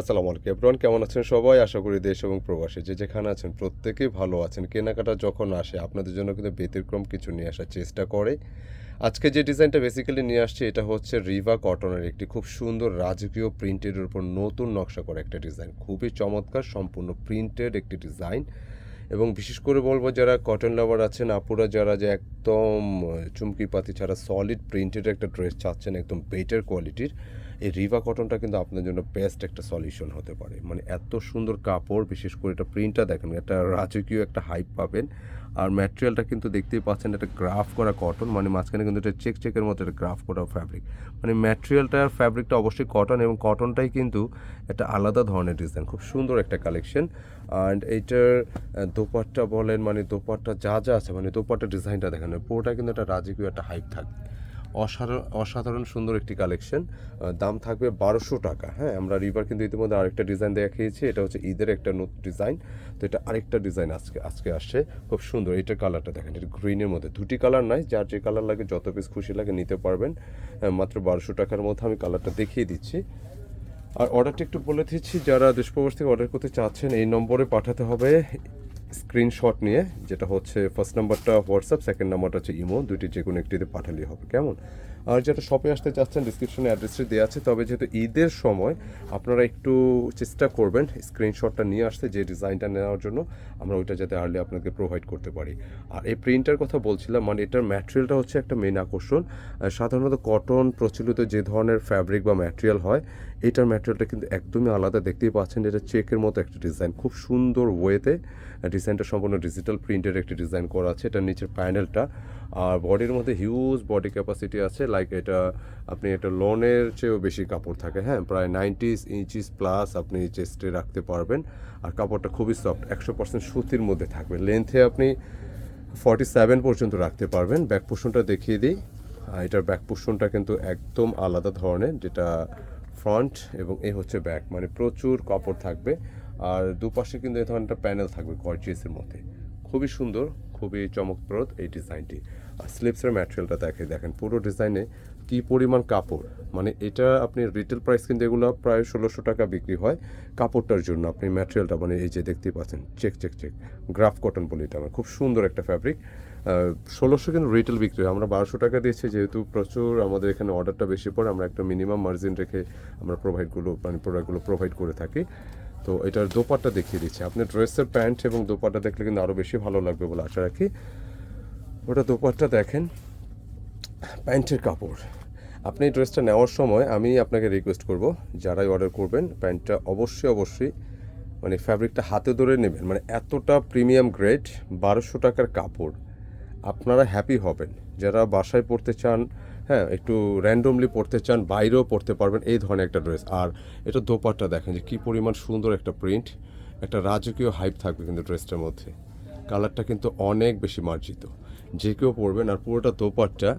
আসসালামু আলাইকুম এভরিওয়ান, কেমন আছেন সবাই? আশা করি দেশ এবং প্রবাসে যে যেখানে আছেন প্রত্যেকেই ভালো আছেন। কেনাকাটা যখন আসে, আপনাদের জন্য কিন্তু ব্যতিক্রম কিছু নিয়ে আসার চেষ্টা করে। আজকে যে ডিজাইনটা বেসিক্যালি নিয়ে আসছে, এটা হচ্ছে রিভা কটনের একটি খুব সুন্দর রাজকীয় প্রিন্টের উপর নতুন নকশা করা একটা ডিজাইন খুবই চমৎকার, সম্পূর্ণ প্রিন্টেড একটি ডিজাইন এবং বিশেষ করে বলব, যারা কটন লাভার আছেন, আপুরা যারা যে একদম চুমকি পাতি ছাড়া সলিড প্রিন্টেড একটা ড্রেস চাচ্ছেন, একদম বেটার কোয়ালিটির এই রিভা কটনটা কিন্তু আপনার জন্য বেস্ট একটা সলিউশন হতে পারে। মানে এত সুন্দর কাপড়, বিশেষ করে এটা প্রিন্টটা দেখেন একটা রাজকীয় একটা হাইপ পাবেন। আর ম্যাটেরিয়ালটা কিন্তু দেখতেই পাচ্ছেন একটা গ্রাফ করা কটন মানে মাঝখানে কিন্তু এটা চেক চেকের মতো একটা গ্রাফ করা ফ্যাব্রিক মানে ম্যাটেরিয়ালটা আর ফ্যাব্রিকটা অবশ্যই কটন এবং কটনটাই কিন্তু একটা আলাদা ধরনের ডিজাইন খুব সুন্দর একটা কালেকশন অ্যান্ড এইটার দোপাট্টা বলেন মানে দোপাট্টা যা যা আছে মানে দোপাট্টা ডিজাইনটা দেখেন পুরোটা কিন্তু একটা রাজকীয় একটা হাইপ থাকবে। অসাধারণ সুন্দর একটি কালেকশন দাম থাকবে বারোশো টাকা। হ্যাঁ আমরা রিভার কিন্তু ইতিমধ্যে আরেকটা ডিজাইন দেখিয়েছি। এটা হচ্ছে ঈদের একটা নতুন ডিজাইন তো এটা আরেকটা ডিজাইন আজকে আজকে আসছে। খুব সুন্দর। এটার কালারটা দেখেন এটা গ্রিনের মধ্যে। দুটি কালার নাই যার যে কালার লাগে যত পিস খুশি লাগে নিতে পারবেন। আহ, মাত্র বারোশো টাকার মধ্যে আমি কালারটা দেখিয়ে দিচ্ছি। আর অর্ডারটা একটু বলে দিচ্ছি যারা দেশ প্রবাস থেকে অর্ডার করতে চাচ্ছেন এই নম্বরে পাঠাতে হবে স্ক্রিনশট নিয়ে, যেটা হচ্ছে ফার্স্ট নাম্বারটা হোয়াটসঅ্যাপ সেকেন্ড নাম্বারটা হচ্ছে ইমো দুইটি যে কোনো একটিতে পাঠালেই হবে। কেমন? আর যেটা শপে আসতে চাচ্ছেন ডিসক্রিপশনে অ্যাড্রেসটি দেওয়া আছে, তবে যেহেতু ঈদের সময়, আপনারা একটু চেষ্টা করবেন স্ক্রিনশটটা নিয়ে আসতে, যে ডিজাইনটা নেওয়ার জন্য আমরা ওইটা যাতে আর্লি আপনাকে প্রোভাইড করতে পারি। আর এই প্রিন্টার কথা বলছিলাম মানে এটার ম্যাটেরিয়ালটা হচ্ছে একটা মেন আকর্ষণ। সাধারণত কটন প্রচলিত যে ধরনের ফ্যাব্রিক বা ম্যাটেরিয়াল হয়, এটার ম্যাটেরিয়ালটা কিন্তু একদমই আলাদা। দেখতেই পাচ্ছেন, এটা চেকের মতো একটা ডিজাইন খুব সুন্দর ওয়েতে ডিজাইনটা সম্পূর্ণ ডিজিটাল প্রিন্টের একটি ডিজাইন করা আছে। এটার নিচের প্যানেলটা আর বডির মধ্যে হিউজ বডি ক্যাপাসিটি আছে। লাইক এটা, আপনি এটা লনের চেয়েও বেশি কাপড় থাকে হ্যাঁ? প্রায় নাইনটি ইঞ্চিস প্লাস আপনি চেস্টে রাখতে পারবেন। আর কাপড়টা খুবই সফট একশো পার্সেন্ট সুতির মধ্যে থাকবে। লেন্থে আপনি ফর্টি সেভেন পর্যন্ত রাখতে পারবেন। ব্যাক পোর্শনটা দেখিয়ে দিই। আর এটার ব্যাক পোর্শনটা কিন্তু একদম আলাদা ধরনের, যেটা ফ্রন্ট এবং এ হচ্ছে ব্যাক মানে প্রচুর কাপড় থাকবে। আর দুপাশে কিন্তু এই ধরনের একটা প্যানেল থাকবে গর্জিয়াসের মধ্যে। খুবই সুন্দর, খুবই চমকপ্রদ এই ডিজাইনটি। আর স্লিপসের ম্যাটেরিয়ালটা দেখে, দেখেন পুরো ডিজাইনে কি পরিমাণ কাপড়। মানে এটা আপনি রিটেল প্রাইস কিন্তু এগুলো প্রায় ষোলোশো টাকা বিক্রি হয়। কাপড়টার জন্য আপনি ম্যাটেরিয়ালটা মানে এই যে দেখতেই পাচ্ছেন check check check graph cotton বলি এটা আমার। খুব সুন্দর একটা ফ্যাব্রিক ষোলোশো কিন্তু রিটেল বিক্রি হয়। আমরা বারোশো টাকা দিয়েছি, যেহেতু প্রচুর আমাদের এখানে অর্ডারটা বেশি পড়ে, আমরা একটা মিনিমাম মার্জিন রেখে আমরা প্রোভাইডগুলো মানে প্রোডাক্টগুলো প্রোভাইড করে থাকি। তো এটার দোপাট্টা দেখিয়ে দিচ্ছি। আপনি ড্রেসের প্যান্ট এবং দোপাট্টা দেখলে কিন্তু আরও বেশি ভালো লাগবে বলে আশা রাখি। ওটা দোপাট্টা দেখেন, প্যান্টের কাপড়। আপনি এই ড্রেসটা নেওয়ার সময় আমি আপনাকে রিকোয়েস্ট করব, যারাই অর্ডার করবেন, প্যান্টটা অবশ্যই অবশ্যই মানে ফ্যাব্রিকটা হাতে ধরে নেবেন। মানে এতটা প্রিমিয়াম গ্রেড বারোশো টাকার কাপড়। আপনারা হ্যাপি হবেন। যারা বাসায় পড়তে চান হ্যাঁ একটু র্যান্ডমলি পড়তে চান, বাইরেও পড়তে পারবেন এই ধরনের একটা ড্রেস আর এটা দোপাট্টা দেখেন যে কী পরিমাণ সুন্দর একটা প্রিন্ট একটা রাজকীয় হাইপ থাকবে কিন্তু ড্রেসটার মধ্যে। কালারটা কিন্তু অনেক বেশি মার্জিত। যে কেউ পরবেন আর পুরোটা দোপাট্টা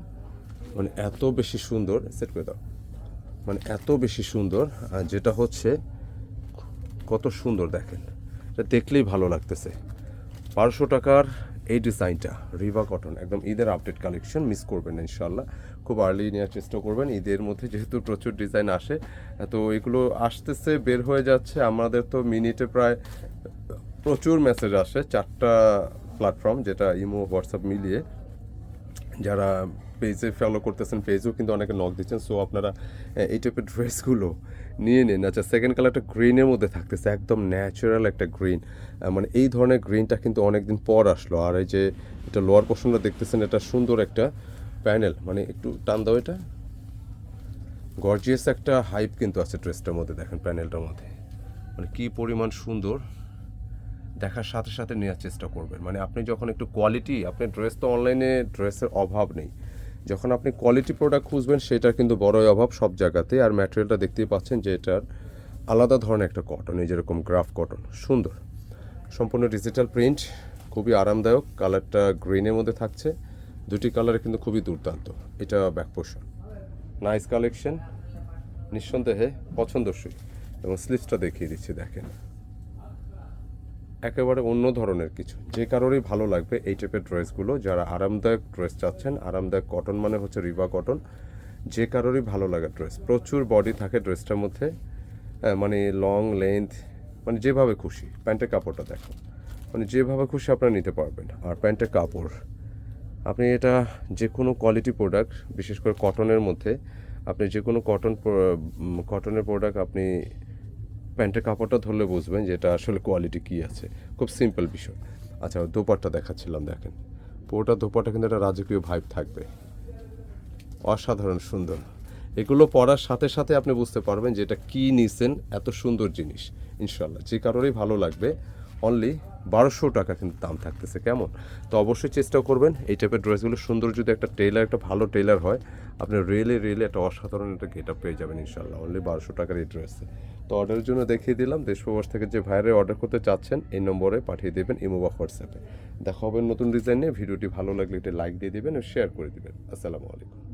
মানে এত বেশি সুন্দর সেট করে দাও। মানে এত বেশি সুন্দর, আর যেটা হচ্ছে কত সুন্দর দেখেন। এটা দেখলেই ভালো লাগতেছে। বারোশো টাকার এই ডিজাইনটা রিভা কটন একদম ঈদের আপডেট কালেকশন মিস করবেন ইনশাল্লাহ খুব আর্লি নেওয়ার চেষ্টা করবেন। ঈদের মধ্যে যেহেতু প্রচুর ডিজাইন আসে, তো এগুলো আসতেছে, বের হয়ে যাচ্ছে। আমাদের তো মিনিটে প্রায় প্রচুর মেসেজ আসে, চারটা প্ল্যাটফর্ম যেটা ইমো হোয়াটসঅ্যাপ মিলিয়ে। যারা পেজে ফলো করতেছেন পেজেও কিন্তু অনেকে নক দিচ্ছেন। সো আপনারা এই টাইপের ড্রেসগুলো নিয়ে নিন। আচ্ছা সেকেন্ড কালারটা গ্রিনের মধ্যে থাকতেছে, একদম ন্যাচারাল একটা গ্রিন মানে এই ধরনের গ্রিনটা কিন্তু অনেকদিন পর আসলো। আর এই যে এটা লোয়ার পোর্শনটা দেখতেছেন, এটা সুন্দর একটা প্যানেল মানে একটু টান দাও এটা। গর্জিয়াস একটা হাইপ কিন্তু আছে ড্রেসটার মধ্যে, দেখেন প্যানেলটার মধ্যে। মানে কী পরিমাণ সুন্দর। দেখার সাথে সাথে নেওয়ার চেষ্টা করবেন। মানে আপনি যখন একটু কোয়ালিটি আপনি ড্রেস তো অনলাইনে ড্রেসের অভাব নেই। যখন আপনি কোয়ালিটি প্রোডাক্ট খুঁজবেন, সেটার কিন্তু বড়ই অভাব সব জায়গাতে। আর ম্যাটেরিয়ালটা দেখতেই পাচ্ছেন যে এটার আলাদা ধরনের একটা কটন এই যেরকম গ্রাফ কটন সুন্দর। সম্পূর্ণ ডিজিটাল প্রিন্ট খুবই আরামদায়ক। কালারটা গ্রিনের মধ্যে থাকছে। দুটি কালারে কিন্তু খুবই দুর্দান্ত। এটা ব্যাক নাইস কালেকশন নিঃসন্দেহে পছন্দসই। এবং স্লিপসটা দেখিয়ে দিচ্ছি, দেখেন। একেবারে অন্য ধরনের কিছু। যে কারোরই ভালো লাগবে এই টাইপের ড্রেসগুলো যারা আরামদায়ক ড্রেস চাচ্ছেন, আরামদায়ক কটন মানে হচ্ছে রিভা কটন যে কারোরই ভালো লাগে ড্রেস প্রচুর বডি থাকে ড্রেসটার মধ্যে মানে লং লেন্থ মানে যেভাবে খুশি। প্যান্টের কাপড়টা দেখো। মানে যেভাবে খুশি আপনারা নিতে পারবেন। আর প্যান্টের কাপড়, আপনি এটা যে কোনো কোয়ালিটি প্রোডাক্ট বিশেষ করে কটনের মধ্যে, আপনি যে কোনো কটন কটনের প্রোডাক্ট আপনি প্যান্টের কাপড়টা ধরলে বুঝবেন যে এটা আসলে কোয়ালিটি কী আছে। খুব সিম্পল বিষয়। আচ্ছা দোপাট্টা দেখাচ্ছিলাম, দেখেন। পুরোটা দোপাট্টা কিন্তু একটা রাজকীয় ভাইব থাকবে। অসাধারণ, সুন্দর। এগুলো পড়ার সাথে সাথে আপনি বুঝতে পারবেন যে এটা কী নিছেন, এত সুন্দর জিনিস। ইনশাল্লাহ যে কারোরই ভালো লাগবে অনলি বারোশো টাকা কিন্তু দাম থাকতেছে, কেমন? তো অবশ্যই চেষ্টা করবেন, এই টাইপের ড্রেসগুলো সুন্দর যদি একটা টেলার একটা ভালো টেলার হয়, আপনি রেলে রেলে একটা অসাধারণ একটা গেট আপ পেয়ে যাবেন ইনশাল্লাহ অনলি বারোশো টাকার এই ড্রেসে তো অর্ডারের জন্য দেখিয়ে দিলাম। দেশ প্রবাস থেকে যে ভাইরে অর্ডার করতে চাচ্ছেন, এই নম্বরে পাঠিয়ে দেবেন ইমো বা হোয়াটসঅ্যাপে। দেখা হবে নতুন ডিজাইন নিয়ে। ভিডিওটি ভালো লাগলে একটি লাইক দিয়ে দেবেন ও শেয়ার করে দেবেন। আসসালামু আলাইকুম।